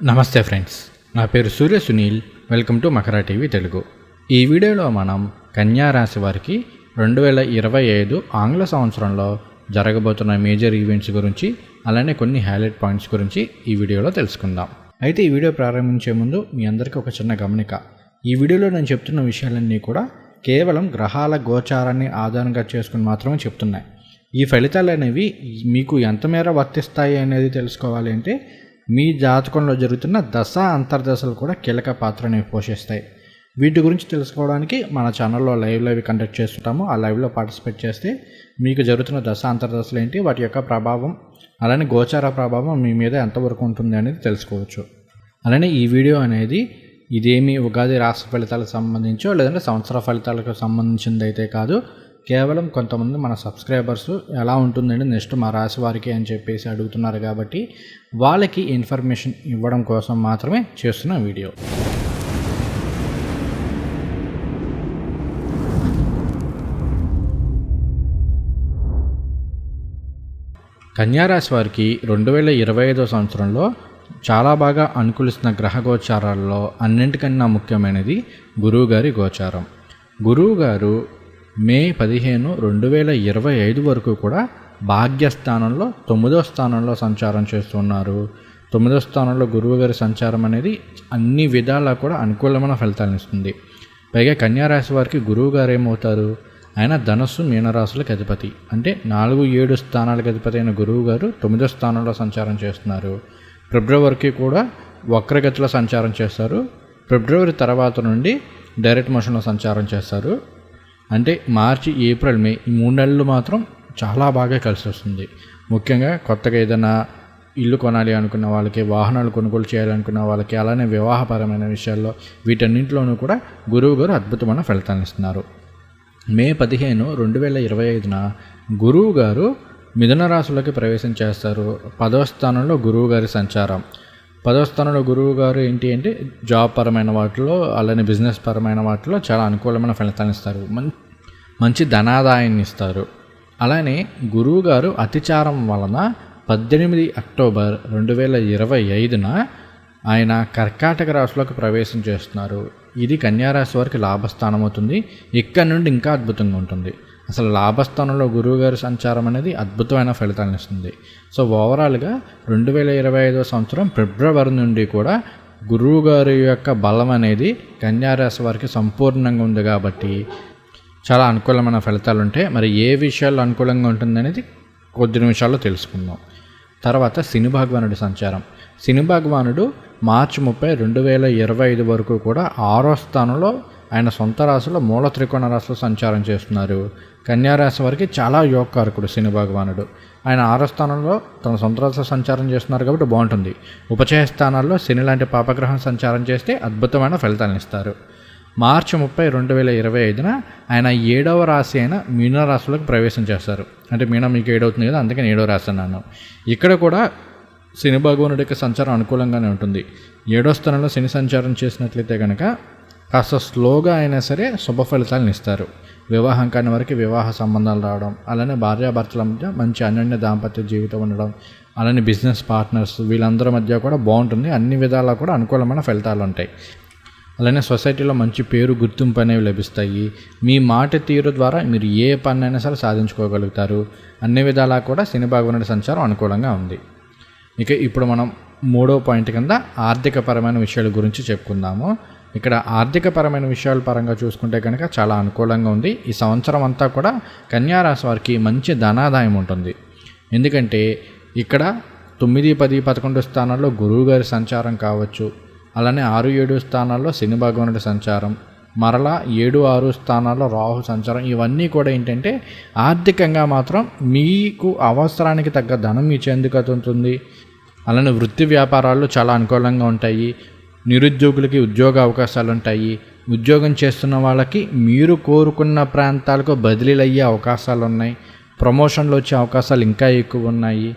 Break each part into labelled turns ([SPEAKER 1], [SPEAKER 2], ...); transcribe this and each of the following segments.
[SPEAKER 1] నమస్తే ఫ్రెండ్స్ నా పేరు Surya Sunil welcome to Makara TV Telugu. ఈ వీడియోలో మనం కన్యా రాశి వారికి రెండు వేల ఇరవై ఐదు ఆంగ్ల సంవత్సరంలో జరగబోతున్న మేజర్ ఈవెంట్స్ గురించి అలానే కొన్ని హైలైట్ పాయింట్స్ గురించి ఈ వీడియోలో తెలుసుకుందాం. అయితే ఈ వీడియో ప్రారంభించే ముందు మీ అందరికీ ఒక చిన్న గమనిక. ఈ వీడియోలో నేను చెప్తున్న విషయాలన్నీ కూడా కేవలం గ్రహాల గోచారాన్ని ఆధారంగా చేసుకుని మాత్రమే చెప్తున్నాయి. ఈ ఫలితాలు అనేవి మీకు ఎంతమేర వర్తిస్తాయి అనేది తెలుసుకోవాలి అంటే మీ జాతకంలో జరుగుతున్న దశ అంతర్దశలు కూడా కీలక పాత్రని పోషిస్తాయి. వీటి గురించి తెలుసుకోవడానికి మన ఛానల్లో లైవ్ లైవ్ కండక్ట్ చేస్తుంటాము. ఆ లైవ్లో పార్టిసిపేట్ చేస్తే మీకు జరుగుతున్న దశ అంతర్దశలు ఏంటి వాటి యొక్క ప్రభావం అలానే గోచార ప్రభావం మీ మీద ఎంతవరకు ఉంటుంది అనేది తెలుసుకోవచ్చు. అలానే ఈ వీడియో అనేది ఇదేమి ఉగాది రాష్ట్ర ఫలితాలకు సంబంధించో లేదంటే సంవత్సర ఫలితాలకు సంబంధించింది అయితే కాదు. కేవలం కొంతమంది మన సబ్స్క్రైబర్స్ ఎలా ఉంటుందండి నెక్స్ట్ మా రాశి వారికి అని చెప్పేసి అడుగుతున్నారు కాబట్టి వాళ్ళకి ఇన్ఫర్మేషన్ ఇవ్వడం కోసం మాత్రమే చేస్తున్న వీడియో. కన్యారాశి వారికి రెండు వేల ఇరవై ఐదో సంవత్సరంలో చాలా బాగా అనుకూలిస్తున్న గ్రహ గోచారాల్లో అన్నింటికన్నా ముఖ్యమైనది గురువుగారి గోచారం. గురువుగారు మే పదిహేను రెండు వేల ఇరవై ఐదు వరకు కూడా భాగ్యస్థానంలో తొమ్మిదో స్థానంలో సంచారం చేస్తున్నారు. తొమ్మిదో స్థానంలో గురువుగారి సంచారం అనేది అన్ని విధాలా కూడా అనుకూలమైన ఫలితాలను ఇస్తుంది. పైగా కన్యారాశి వారికి గురువు గారు ఏమవుతారు? ఆయన ధనస్సు మీనరాశులకు అధిపతి. అంటే నాలుగు ఏడు స్థానాలకు అధిపతి అయిన గురువు గారు తొమ్మిదో స్థానంలో సంచారం చేస్తున్నారు. ఫిబ్రవరికి కూడా వక్రగతిలో సంచారం చేస్తారు. ఫిబ్రవరి తర్వాత నుండి డైరెక్ట్ మోషన్లో సంచారం చేస్తారు. అంటే మార్చి ఏప్రిల్ మే ఈ మూడు నెలలు మాత్రం చాలా బాగా కలిసి వస్తుంది ముఖ్యంగా కొత్తగా ఏదైనా ఇల్లు కొనాలి అనుకున్న వాళ్ళకి వాహనాలు కొనుగోలు చేయాలనుకున్న వాళ్ళకి అలానే వివాహపరమైన విషయాల్లో వీటన్నింటిలోనూ కూడా గురువు గారు అద్భుతమైన ఫలితాన్ని ఇస్తున్నారు. మే పదిహేను రెండు వేల ఇరవై ఐదున గురువు గారు మిథున రాశులకి ప్రవేశం చేస్తారు. పదవ స్థానంలో గురువు గారి సంచారం. పదవ స్థానంలో గురువు గారు ఏంటి అంటే జాబ్ పరమైన వాటిలో అలానే బిజినెస్ పరమైన వాటిలో చాలా అనుకూలమైన ఫలితాన్ని ఇస్తారు. మం మంచి ధనాదాయాన్ని ఇస్తారు. అలానే గురువు గారు అతిచారం వలన పద్దెనిమిది అక్టోబర్ రెండు వేల ఇరవై ఐదున ఆయన కర్కాటక రాశిలోకి ప్రవేశం చేస్తున్నారు. ఇది కన్యారాశి వారికి లాభస్థానం అవుతుంది ఇక్కడ నుండి ఇంకా అద్భుతంగా ఉంటుంది. అసలు లాభస్థానంలో గురువుగారి సంచారం అనేది అద్భుతమైన ఫలితాలను ఇస్తుంది. సో ఓవరాల్గా రెండు వేల ఇరవై ఐదో సంవత్సరం ఫిబ్రవరి నుండి కూడా గురువుగారి యొక్క బలం అనేది కన్యారాశి వారికి సంపూర్ణంగా ఉంది కాబట్టి చాలా అనుకూలమైన ఫలితాలు ఉంటాయి. మరి ఏ విషయాల్లో అనుకూలంగా ఉంటుందనేది కొద్ది నిమిషాల్లో తెలుసుకుందాం. తర్వాత శని భగవానుడి సంచారం. శని భగవానుడు మార్చి ముప్పై రెండు వేల ఇరవై ఐదు వరకు కూడా ఆరో స్థానంలో ఆయన సొంత రాశిలో మూల త్రికోణ రాశిలో సంచారం చేస్తున్నారు. కన్యారాశి వారికి చాలా యోగకారకుడు శని భగవానుడు. ఆయన ఆరో స్థానంలో తన సొంత రాశిలో సంచారం చేస్తున్నారు కాబట్టి బాగుంటుంది. ఉపచయ స్థానాల్లో శని లాంటి పాపగ్రహం సంచారం చేస్తే అద్భుతమైన ఫలితాలను ఇస్తారు. మార్చి ముప్పై రెండు వేల ఇరవై ఐదున ఆయన ఏడవ రాశి అయిన మీన రాశిలోకి ప్రవేశం చేస్తారు. అంటే మీన మీకు ఏడవుతుంది కదా అందుకని ఏడవ రాశి అన్నాను. ఇక్కడ కూడా శని భగవానుడి యొక్క సంచారం అనుకూలంగానే ఉంటుంది. ఏడో స్థానంలో శని సంచారం చేసినట్లయితే కనుక కాస్త స్లోగా అయినా సరే శుభ ఫలితాలను ఇస్తారు. వివాహం కాని వారికి వివాహ సంబంధాలు రావడం అలానే భార్యాభర్తల మధ్య మంచి అనన్య దాంపత్య జీవితం ఉండడం అలానే బిజినెస్ పార్ట్నర్స్ వీళ్ళందరి మధ్య కూడా బాగుంటుంది. అన్ని విధాలా కూడా అనుకూలమైన ఫలితాలు ఉంటాయి. అలానే సొసైటీలో మంచి పేరు గుర్తింపు అనేవి లభిస్తాయి. మీ మాట తీరు ద్వారా మీరు ఏ పనైనా సరే సాధించుకోగలుగుతారు. అన్ని విధాలా కూడా శని సంచారం అనుకూలంగా ఉంది. ఇక ఇప్పుడు మనం మూడో పాయింట్ కింద ఆర్థికపరమైన విషయాల గురించి చెప్పుకుందాము. ఇక్కడ ఆర్థికపరమైన విషయాల పరంగా చూసుకుంటే కనుక చాలా అనుకూలంగా ఉంది. ఈ సంవత్సరం అంతా కూడా కన్యారాశి వారికి మంచి ధనాదాయం ఉంటుంది. ఎందుకంటే ఇక్కడ తొమ్మిది పది పదకొండు స్థానాల్లో గురువుగారి సంచారం కావచ్చు. అలానే ఆరు ఏడు స్థానాల్లో శని భగవానుడి సంచారం. మరలా ఏడు ఆరు స్థానాల్లో రాహు సంచారం. ఇవన్నీ కూడా ఏంటంటే ఆర్థికంగా మాత్రం మీకు అవసరానికి తగ్గ ధనం ఇచ్చేందుకు ఉంటుంది అలానే వృత్తి వ్యాపారాలు చాలా అనుకూలంగా ఉంటాయి. నిరుద్యోగులకి ఉద్యోగ అవకాశాలు ఉంటాయి ఉద్యోగం చేస్తున్న వాళ్ళకి మీరు కోరుకున్న ప్రాంతాలకు బదిలీలు అయ్యే అవకాశాలు ఉన్నాయి ప్రమోషన్లు వచ్చే అవకాశాలు ఇంకా ఎక్కువ ఉన్నాయి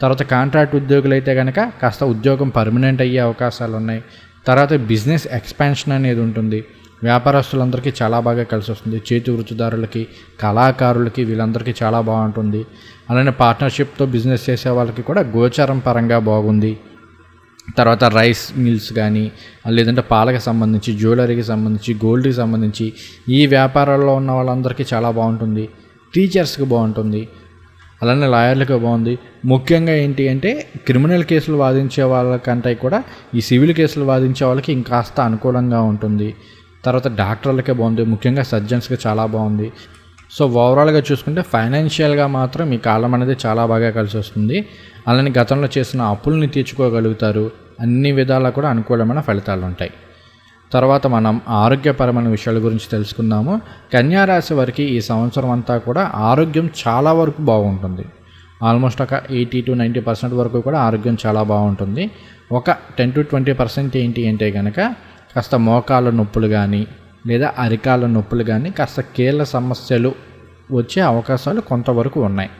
[SPEAKER 1] తర్వాత కాంట్రాక్ట్ ఉద్యోగులు అయితే కనుక కాస్త ఉద్యోగం పర్మనెంట్ అయ్యే అవకాశాలు ఉన్నాయి తర్వాత బిజినెస్ ఎక్స్పాన్షన్ అనేది ఉంటుంది. వ్యాపారస్తులందరికీ చాలా బాగా కలిసి వస్తుంది చేతి వృత్తిదారులకి కళాకారులకి వీళ్ళందరికీ చాలా బాగుంటుంది. అలానే పార్ట్నర్షిప్తో బిజినెస్ చేసే వాళ్ళకి కూడా గోచారం పరంగా బాగుంది. తర్వాత రైస్ మిల్స్ కానీ లేదంటే పాలకు సంబంధించి జ్యువెలరీకి సంబంధించి గోల్డ్కి సంబంధించి ఈ వ్యాపారాల్లో ఉన్న వాళ్ళందరికీ చాలా బాగుంటుంది. టీచర్స్కి బాగుంటుంది. అలానే లాయర్లకు బాగుంది. ముఖ్యంగా ఏంటి అంటే క్రిమినల్ కేసులు వాదించే వాళ్ళకంటే కూడా ఈ సివిల్ కేసులు వాదించే వాళ్ళకి ఇంకాస్త అనుకూలంగా ఉంటుంది. తర్వాత డాక్టర్లకే బాగుంది. ముఖ్యంగా సర్జన్స్కి చాలా బాగుంది. సో ఓవరాల్గా చూసుకుంటే ఫైనాన్షియల్గా మాత్రం ఈ కాలం అనేది చాలా బాగా కలిసి వస్తుంది అలానే గతంలో చేసిన అప్పుల్ని తీర్చుకోగలుగుతారు. అన్ని విధాలా కూడా అనుకూలమైన ఫలితాలు ఉంటాయి తర్వాత మనం ఆరోగ్యపరమైన విషయాల గురించి తెలుసుకుందాము. కన్యారాశి వారికి ఈ సంవత్సరం అంతా కూడా ఆరోగ్యం చాలా వరకు బాగుంటుంది. ఆల్మోస్ట్ ఒక ఎయిటీ టు నైంటీ పర్సెంట్ వరకు కూడా ఆరోగ్యం చాలా బాగుంటుంది. ఒక టెన్ టు ట్వంటీ పర్సెంట్ ఏంటి అంటే కనుక కాస్త మోకాళ్ళ నొప్పులు కానీ లేదా అరికాల నొప్పులు కానీ కాస్త కీళ్ళ సమస్యలు వచ్చే అవకాశాలు కొంతవరకు ఉన్నాయి.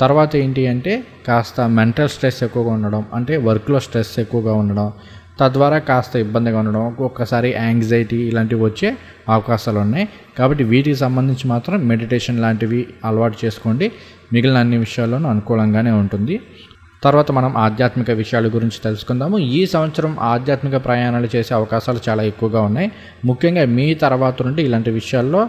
[SPEAKER 1] తర్వాత ఏంటి అంటే కాస్త మెంటల్ స్ట్రెస్ ఎక్కువగా ఉండడం అంటే వర్క్లో స్ట్రెస్ ఎక్కువగా ఉండడం తద్వారా కాస్త ఇబ్బందిగా ఉండడం ఒక్కొక్కసారి యాంగ్జైటీ ఇలాంటివి వచ్చే అవకాశాలు ఉన్నాయి. కాబట్టి వీటికి సంబంధించి మాత్రం మెడిటేషన్ లాంటివి అలవాటు చేసుకోండి. మిగిలిన అన్ని విషయాల్లోనూ అనుకూలంగానే ఉంటుంది. తర్వాత మనం ఆధ్యాత్మిక విషయాల గురించి తెలుసుకుందాము. ఈ సంవత్సరం ఆధ్యాత్మిక ప్రయాణాలు చేసే అవకాశాలు చాలా ఎక్కువగా ఉన్నాయి. ముఖ్యంగా మీ తర్వాత నుండి ఇలాంటి విషయాల్లో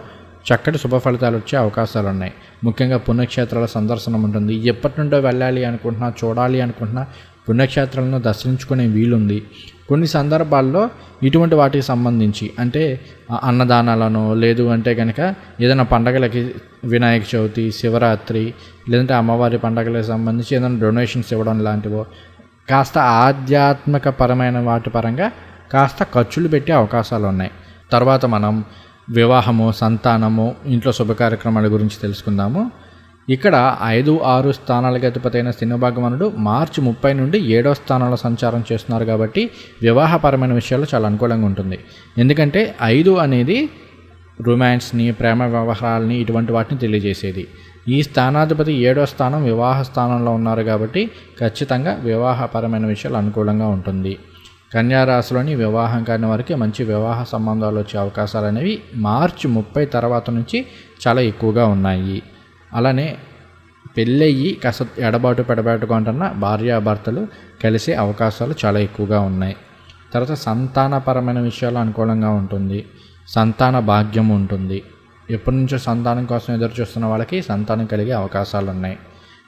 [SPEAKER 1] చక్కటి శుభ ఫలితాలు వచ్చే అవకాశాలు ఉన్నాయి. ముఖ్యంగా పుణ్యక్షేత్రాల సందర్శనం ఉంటుంది. ఎప్పటి నుండో వెళ్ళాలి అనుకుంటున్నా చూడాలి అనుకుంటున్నా పుణ్యక్షేత్రాలను దర్శించుకునే వీలుంది. కొన్ని సందర్భాల్లో ఇటువంటి వాటికి సంబంధించి అంటే అన్నదానాలను లేదు అంటే కనుక ఏదైనా పండగలకి వినాయక చవితి శివరాత్రి లేదంటే అమ్మవారి పండగలకు సంబంధించి ఏదైనా డొనేషన్స్ ఇవ్వడం లాంటివో కాస్త ఆధ్యాత్మిక పరమైన వాటి పరంగా కాస్త ఖర్చులు పెట్టే అవకాశాలు ఉన్నాయి. తర్వాత మనం వివాహము సంతానము ఇంట్లో శుభ కార్యక్రమాల గురించి తెలుసుకుందాము. ఇక్కడ ఐదు ఆరు స్థానాలకు అధిపతి అయిన శని భగవానుడు మార్చి ముప్పై నుండి ఏడో స్థానంలో సంచారం చేస్తున్నారు కాబట్టి వివాహపరమైన విషయాలు చాలా అనుకూలంగా ఉంటుంది. ఎందుకంటే ఐదు అనేది రొమాన్స్ని ప్రేమ వ్యవహారాలని ఇటువంటి వాటిని తెలియజేసేది. ఈ స్థానాధిపతి ఏడో స్థానం వివాహ స్థానంలో ఉన్నారు కాబట్టి ఖచ్చితంగా వివాహపరమైన విషయాలు అనుకూలంగా ఉంటుంది. కన్యారాశిలోని వివాహం కాని వారికి మంచి వివాహ సంబంధాలు వచ్చే అవకాశాలు అనేవి మార్చి ముప్పై తర్వాత నుంచి చాలా ఎక్కువగా ఉన్నాయి. అలానే పెళ్ళయ్యి కాస్త ఎడబాటు పెడబాటుకుంటున్న భార్యాభర్తలు కలిసే అవకాశాలు చాలా ఎక్కువగా ఉన్నాయి. తర్వాత సంతానపరమైన విషయాలు అనుకూలంగా ఉంటుంది. సంతాన భాగ్యం ఉంటుంది. ఎప్పటి నుంచో సంతానం కోసం ఎదురు చూస్తున్న వాళ్ళకి సంతానం కలిగే అవకాశాలు ఉన్నాయి.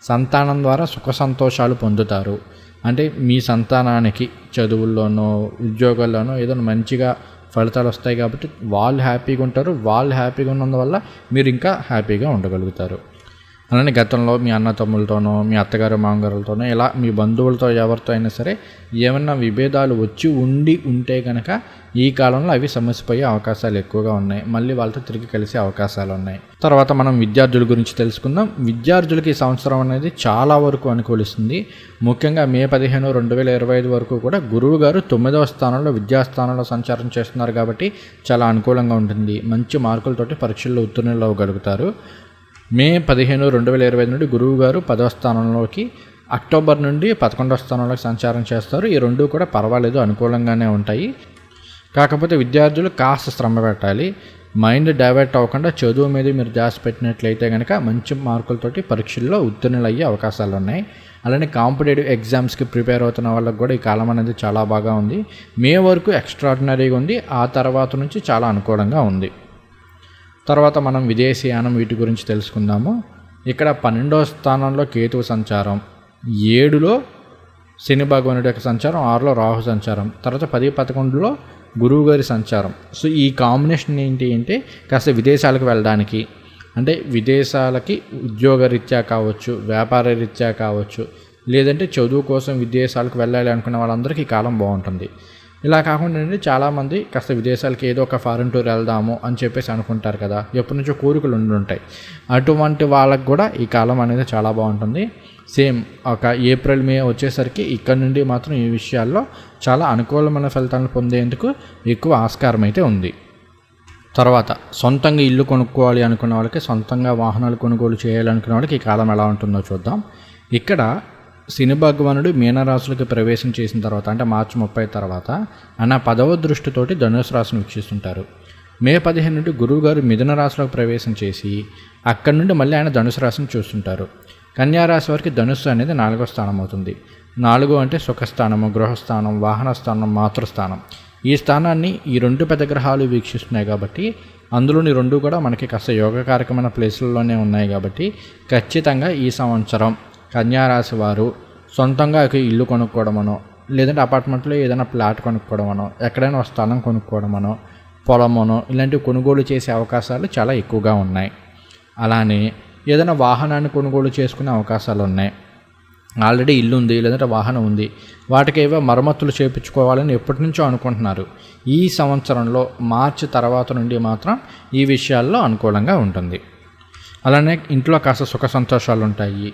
[SPEAKER 1] సంతానం ద్వారా సుఖ సంతోషాలు పొందుతారు. అంటే మీ సంతానానికి చదువుల్లోనో ఉద్యోగాల్లోనో ఏదైనా మంచిగా ఫలితాలు వస్తాయి కాబట్టి వాళ్ళు హ్యాపీగా ఉంటారు. వాళ్ళు హ్యాపీగా ఉన్నందువల్ల మీరు ఇంకా హ్యాపీగా ఉండగలుగుతారు. అలానే గతంలో మీ అన్న తమ్ములతోనో మీ అత్తగారు మామగారులతోనో ఇలా మీ బంధువులతో ఎవరితో అయినా సరే ఏమన్నా విభేదాలు వచ్చి ఉండి ఉంటే కనుక ఈ కాలంలో అవి సమస్యపోయే అవకాశాలు ఎక్కువగా ఉన్నాయి. మళ్ళీ వాళ్ళతో తిరిగి కలిసే అవకాశాలు ఉన్నాయి. తర్వాత మనం విద్యార్థుల గురించి తెలుసుకుందాం. విద్యార్థులకి ఈ సంవత్సరం అనేది చాలా వరకు అనుకూలిస్తుంది. ముఖ్యంగా మే పదిహేను రెండు వేల ఇరవై ఐదు వరకు కూడా గురువు గారు తొమ్మిదవ స్థానంలో విద్యాస్థానంలో సంచారం చేస్తున్నారు కాబట్టి చాలా అనుకూలంగా ఉంటుంది. మంచి మార్కులతోటి పరీక్షల్లో ఉత్తీర్ణులు అవ్వగలుగుతారు మే పదిహేను రెండు వేల ఇరవై నుండి గురువు గారు పదవ స్థానంలోకి అక్టోబర్ నుండి పదకొండవ స్థానంలోకి సంచారం చేస్తారు. ఈ రెండు కూడా పర్వాలేదు అనుకూలంగానే ఉంటాయి. కాకపోతే విద్యార్థులు కాస్త శ్రమ పెట్టాలి. మైండ్ డైవర్ట్ అవ్వకుండా చదువు మీద మీరు జాస్ పెట్టినట్లయితే కనుక మంచి మార్కులతోటి పరీక్షల్లో ఉత్తీర్ణులు అయ్యే అవకాశాలు ఉన్నాయి. అలానే కాంపిటేటివ్ ఎగ్జామ్స్కి ప్రిపేర్ అవుతున్న వాళ్ళకి కూడా ఈ కాలం అనేది చాలా బాగా ఉంది. మే వరకు ఎక్స్ట్రాడినరీగా ఉంది. ఆ తర్వాత నుంచి చాలా అనుకూలంగా ఉంది. తర్వాత మనం విదేశీయానం వీటి గురించి తెలుసుకుందాము. ఇక్కడ పన్నెండవ స్థానంలో కేతువు సంచారం ఏడులో శని భగవానుడి యొక్క సంచారం ఆరులో రాహు సంచారం తర్వాత పది పదకొండులో గురువు గారి సంచారం. సో ఈ కాంబినేషన్ ఏంటి అంటే కాస్త విదేశాలకు వెళ్ళడానికి. అంటే విదేశాలకి ఉద్యోగరీత్యా కావచ్చు వ్యాపార రీత్యా కావచ్చు లేదంటే చదువు కోసం విదేశాలకు వెళ్ళాలి అనుకున్న వాళ్ళందరికీ ఈ కాలం బాగుంటుంది. ఇలా కాకుండా అండి చాలామంది కాస్త విదేశాలకి ఏదో ఒక ఫారెన్ టూర్ వెళ్దాము అని చెప్పేసి అనుకుంటారు కదా. ఎప్పటి నుంచో కోరికలు ఉండుంటాయి అటువంటి వాళ్ళకు కూడా ఈ కాలం అనేది చాలా బాగుంటుంది. సేమ్ ఒక ఏప్రిల్ మే వచ్చేసరికి ఇక్కడ నుండి మాత్రం ఈ విషయాల్లో చాలా అనుకూలమైన ఫలితాలను పొందేందుకు ఎక్కువ ఆస్కారం అయితే ఉంది. తర్వాత సొంతంగా ఇల్లు కొనుక్కోవాలి అనుకున్న వాళ్ళకి సొంతంగా వాహనాలు కొనుగోలు చేయాలనుకున్న వాళ్ళకి ఈ కాలం ఎలా ఉంటుందో చూద్దాం. ఇక్కడ శని భగవానుడు మీనరాశులకి ప్రవేశం చేసిన తర్వాత అంటే మార్చి ముప్పై తర్వాత ఆయన పదవ దృష్టితోటి ధనుసు రాశిని వీక్షిస్తుంటారు మే పదిహేను నుండి గురువు గారు మిథున రాశిలోకి ప్రవేశం చేసి అక్కడి నుండి మళ్ళీ ఆయన ధనుసు రాశిని చూస్తుంటారు. కన్యారాశి వారికి ధనుస్సు అనేది నాలుగో స్థానం అవుతుంది. నాలుగు అంటే సుఖస్థానము గృహస్థానం వాహన స్థానం మాతృస్థానం. ఈ స్థానాన్ని ఈ రెండు పెద్ద గ్రహాలు వీక్షిస్తున్నాయి కాబట్టి అందులోని రెండు కూడా మనకి కాస్త యోగకారకమైన ప్లేసుల్లోనే ఉన్నాయి కాబట్టి ఖచ్చితంగా ఈ సంవత్సరం కన్యారాశి వారు సొంతంగా ఒక ఇల్లు కొనుక్కోవడమనో లేదంటే అపార్ట్మెంట్లో ఏదైనా ప్లాట్ కొనుక్కోవడమనో ఎక్కడైనా ఒక స్థలం కొనుక్కోవడమనో పొలమనో ఇలాంటివి కొనుగోలు చేసే అవకాశాలు చాలా ఎక్కువగా ఉన్నాయి. అలానే ఏదైనా వాహనాన్ని కొనుగోలు చేసుకునే అవకాశాలు ఉన్నాయి. ఆల్రెడీ ఇల్లు ఉంది లేదంటే వాహనం ఉంది. వాటికి ఏవో మరమ్మతులు చేయించుకోవాలని ఎప్పటి నుంచో అనుకుంటున్నారు. ఈ సంవత్సరంలో మార్చి తర్వాత నుండి మాత్రం ఈ విషయాల్లో అనుకూలంగా ఉంటుంది. అలానే ఇంట్లో కాస్త సుఖ సంతోషాలు ఉంటాయి.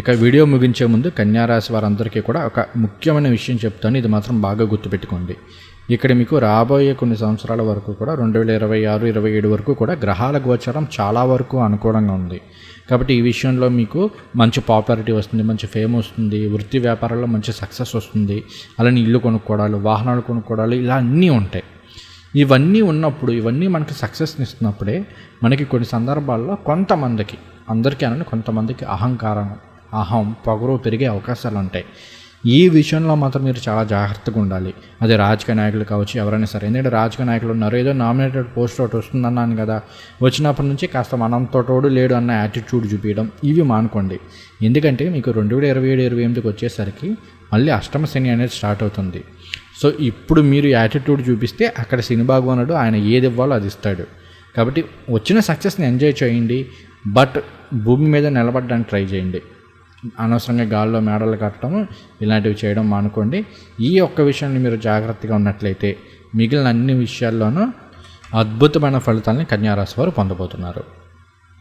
[SPEAKER 1] ఇక వీడియో ముగించే ముందు కన్యారాశి వారందరికీ కూడా ఒక ముఖ్యమైన విషయం చెప్తాను. ఇది మాత్రం బాగా గుర్తుపెట్టుకోండి. ఇక్కడ మీకు రాబోయే కొన్ని సంవత్సరాల వరకు కూడా రెండు వేల ఇరవై ఆరు ఇరవై ఏడు వరకు కూడా గ్రహాల గోచరం చాలా వరకు అనుకూలంగా ఉంది. కాబట్టి ఈ విషయంలో మీకు మంచి పాపులారిటీ వస్తుంది మంచి ఫేమ్ వస్తుంది వృత్తి వ్యాపారాల్లో మంచి సక్సెస్ వస్తుంది. అలానే ఇల్లు కొనుక్కోవడాలు వాహనాలు కొనుక్కోవడాలు ఇలా అన్నీ ఉంటాయి. ఇవన్నీ ఉన్నప్పుడు ఇవన్నీ మనకి సక్సెస్ని ఇస్తున్నప్పుడే మనకి కొన్ని సందర్భాల్లో కొంతమందికి అందరికీ అనని కొంతమందికి అహంకారం అహం పొగరు పెరిగే అవకాశాలు ఉంటాయి ఈ విషయంలో మాత్రం మీరు చాలా జాగ్రత్తగా ఉండాలి. అది రాజకీయ నాయకులు కావచ్చు ఎవరైనా సరే. ఎందుకంటే రాజకీయ నాయకులు ఉన్నారు. ఏదో నామినేటెడ్ పోస్ట్ ఒకటి వస్తుందన్నాను కదా. వచ్చినప్పటి నుంచి కాస్త మనంతో తోడు లేడు అన్న యాటిట్యూడ్ చూపించడం ఇవి మానుకోండి. ఎందుకంటే మీకు రెండు వేల ఇరవై ఏడు ఇరవై ఎనిమిదికి వచ్చేసరికి మళ్ళీ అష్టమ శని అనేది స్టార్ట్ అవుతుంది. సో ఇప్పుడు మీరు యాటిట్యూడ్ చూపిస్తే అక్కడ శని భగవానుడు ఆయన ఏది ఇవ్వాలో అది ఇస్తాడు. కాబట్టి వచ్చిన సక్సెస్ని ఎంజాయ్ చేయండి. బట్ భూమి మీద నిలబడడానికి ట్రై చేయండి. అనవసరంగా గాల్లో మేడలు కట్టడం ఇలాంటివి చేయడం మానుకోండి. ఈ ఒక్క విషయాన్ని మీరు జాగ్రత్తగా ఉన్నట్లయితే మిగిలిన అన్ని విషయాల్లోనూ అద్భుతమైన ఫలితాలని కన్యారాశి వారు పొందబోతున్నారు.